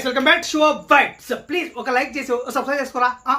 Guys welcome back show vibes please ఒక like చేసి subscribe చేసుకోరా? ఆ,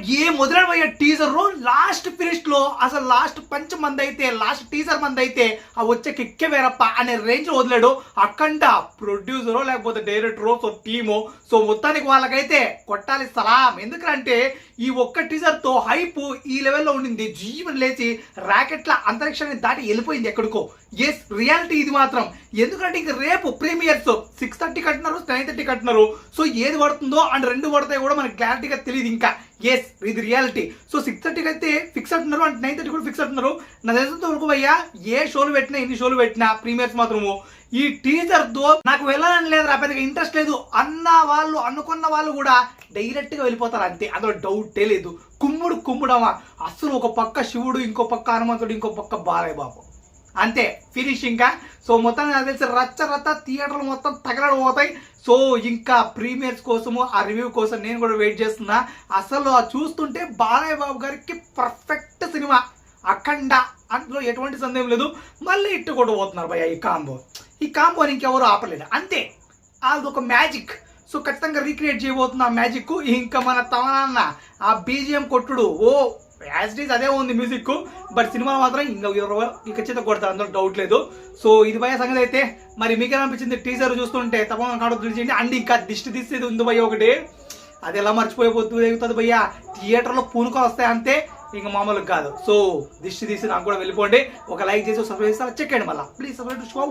ఏ మొదలైన టీజర్ లాస్ట్ ఫినిష్లో అసలు లాస్ట్ పంచ్ మంది అయితే లాస్ట్ టీజర్ మంది అయితే ఆ వచ్చే కిక్కే వేరప్ప అనే రేంజ్ వదిలాడు. అఖండ ప్రొడ్యూసరో లేకపోతే డైరెక్టరో సో టీమో సో మొత్తానికి వాళ్ళకైతే కొట్టాలి సలాం. ఎందుకంటే ఈ ఒక్క టీజర్తో హైప్ ఈ లెవెల్లో ఉండింది. జీవన్ లేచి రాకెట్ల అంతరిక్షాన్ని దాటి వెళ్ళిపోయింది ఎక్కడికో. ఎస్ రియాలిటీ ఇది మాత్రం. ఎందుకంటే ఇంక రేపు ప్రీమియర్స్ సిక్స్ థర్టీ కట్టినారు నైన్ థర్టీ కట్టినారు. సో ఏది పడుతుందో అండ్ రెండు పడతాయి కూడా మనకి క్లారిటీగా తెలియదు ఇంకా. ఎస్ ఇది రియాలిటీ సో సిక్స్ థర్టీకి అయితే ఫిక్స్ అంటున్నారు అండ్ నైన్ థర్టీ కూడా ఫిక్స్ అంటున్నారు. నా తెలిసినంత వరకు భయ్యా ఏ షోలు పెట్టినా ఎన్ని షోలు పెట్టినా ప్రీమియర్స్ మాత్రము. ఈ టీజర్తో నాకు వెళ్ళాలని లేదు రా పెద్దగా ఇంట్రెస్ట్ లేదు. అన్న వాళ్ళు అనుకున్న వాళ్ళు కూడా డైరెక్ట్గా వెళ్ళిపోతారు అంతే. అందులో డౌటే లేదు. కుమ్ముడు కుమ్ముడమా? అసలు ఒక పక్క శివుడు ఇంకో పక్క హనుమంతుడు ఇంకో పక్క బాలయ్య బాబు. అంతే ఫినిష్ ఇంకా సో మొత్తం నాకు తెలిసి రచ్చ రచ్చ థియేటర్లు మొత్తం తగలడం పోతాయి. సో ఇంకా ప్రీమియర్స్ కోసము ఆ రివ్యూ కోసం నేను కూడా వెయిట్ చేస్తున్నా. అసలు చూస్తుంటే బాలయ్య బాబు గారికి పర్ఫెక్ట్ సినిమా అఖండ. అందులో ఎటువంటి సందేహం లేదు. మళ్ళీ ఇట్టు కూడా పోతున్నారు భయ ఈ కాంబో ఈ కాంబోని ఇంకెవరు ఆపలేదు అంతే. అది ఒక మ్యాజిక్ సో ఖచ్చితంగా రీక్రియేట్ చేయబోతున్న ఆ మ్యాజిక్ ఇంకా మన తమనన్న ఆ బీజిఎం కొట్టుడు. ఓ యాజ్ ఇట్ ఈస్ అదే ఉంది మ్యూజిక్ బట్ సినిమా మాత్రం ఇంకా ఎవరు ఇక చేత కొడతారు అందులో డౌట్ లేదు. సో ఇది భయ సంగతి అయితే మరి మీకు అనిపించింది టీజర్ చూస్తుంటే తప్పకుండా కాడ తెలిసింది అండ్ ఇంకా దిష్టి తీసేది ఉంది భయ్య ఒకటి. అది ఎలా మర్చిపోయిపోతుంది ఎగుతుంది భయ్య థియేటర్లో పూనుకొని వస్తాయి అంతే ఇంకా మామూలుగా కాదు. సో దిష్టి తీసి నాకు కూడా వెళ్ళిపోండి. ఒక లైక్ చేసి సబ్స్క్రైబ్ చేసి చెక్కండి మళ్ళీ. Please subscribe to show